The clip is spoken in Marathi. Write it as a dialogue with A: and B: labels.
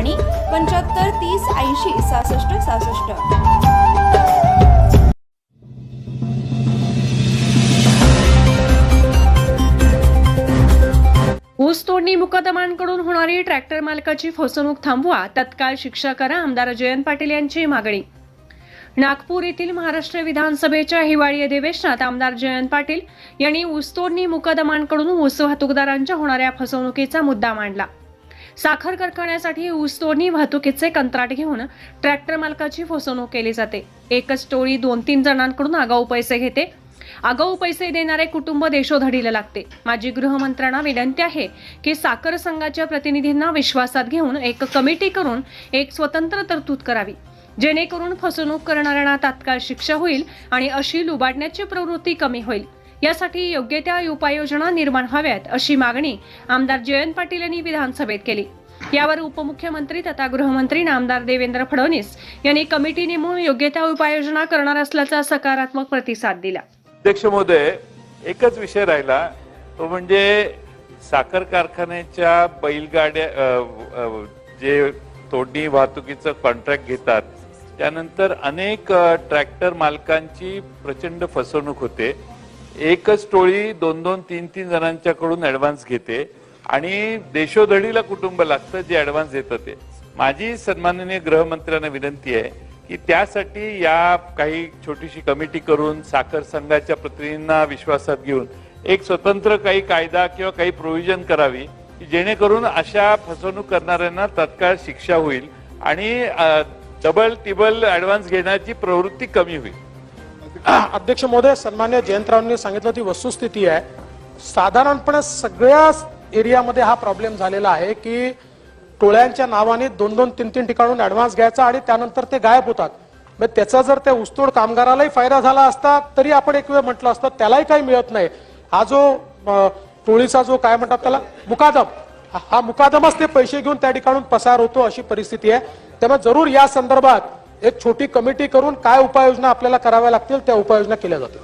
A: आणि पंच्याहत्तर तीस ऐंशी सहासष्ट सहासष्ट.
B: ऊस तोडणी मुकदमांकडून होणारी ट्रॅक्टर मालकाची फसवणूक थांबवा तत्काळ शिक्षा करा आमदार जयंत पाटील यांची मागणी. नागपूर येथील महाराष्ट्र विधानसभेच्या हिवाळी अधिवेशनात आमदार जयंत पाटील यांनी ऊसतोडणी मुकदमांकडून ऊस वाहतूकदारांच्या होणाऱ्या फसवणुकीचा मुद्दा मांडला. साखर कारखान्यासाठी ऊसतोडणी वाहतुकीचे कंत्राट घेऊन ट्रॅक्टर मालकाची फसवणूक केली जाते. एकच टोळी दोन तीन जणांकडून आगाऊ पैसे घेते. आगाऊ पैसे देणारे कुटुंब देशोधडीला लागते. माजी गृहमंत्र्यांना विनंती आहे की साखर संघाच्या प्रतिनिधींना विश्वासात घेऊन एक कमिटी करून एक स्वतंत्र तरतूद करावी. जेणेकरून फसवणूक करणाऱ्यांना तात्काळ शिक्षा होईल आणि अशी लुबाडण्याची प्रवृत्ती कमी होईल. यासाठी योग्य त्या उपाययोजना निर्माण व्हाव्यात अशी मागणी आमदार जयंत पाटील यांनी विधानसभेत केली. यावर उपमुख्यमंत्री तथा गृहमंत्री नामदार देवेंद्र फडणवीस यांनी कमिटी नेमून योग्य त्या उपाययोजना करणार असल्याचा सकारात्मक प्रतिसाद दिला.
C: अध्यक्ष महोदय एकच विषय राहिला. तो म्हणजे साखर कारखान्याच्या बैलगाड्या जे तोडणी वाहतुकीचं कॉन्ट्रॅक्ट घेतात त्यानंतर अनेक ट्रॅक्टर मालकांची प्रचंड फसवणूक होते. एकच टोळी दोन दोन तीन तीन जणांच्याकडून ऍडव्हान्स घेते. आणि देशोधडीला कुटुंब लागतं जे ऍडव्हान्स देतं ते. माझी सन्माननीय गृहमंत्र्यांना विनंती आहे की त्यासाठी या काही छोटीशी कमिटी करून साखर संघाच्या प्रतिनिधींना विश्वासात घेऊन एक स्वतंत्र काही कायदा किंवा काही प्रोव्हिजन करावी जेणेकरून अशा फसवणूक करणाऱ्यांना तत्काळ शिक्षा होईल आणि डबल टिबल ऍडव्हान्स घेण्याची प्रवृत्ती कमी होईल.
D: अध्यक्ष महोदय सन्मान्य जयंतरावांनी सांगितलं ती वस्तुस्थिती आहे. साधारणपणे सगळ्या एरियामध्ये हा प्रॉब्लेम झालेला आहे की टोळ्यांच्या नावाने दोन दोन तीन तीन ठिकाणून ऍडव्हान्स घ्यायचा आणि त्यानंतर ते गायब होतात. मग त्याचा जर त्या ऊसतोड कामगारालाही फायदा झाला असता तरी आपण एक वेळ म्हटलं असतं त्यालाही काही मिळत नाही. हा जो टोळीचा जो काय म्हणतात त्याला मुकादम. हा- हा मुकादमच ते पैसे घेऊन त्या ठिकाणून पसार होतो अशी परिस्थिती आहे. त्यामुळे जरूर या संदर्भात एक छोटी कमिटी करून काय उपाययोजना आपल्याला कराव्या लागतील त्या उपाययोजना केल्या जातील.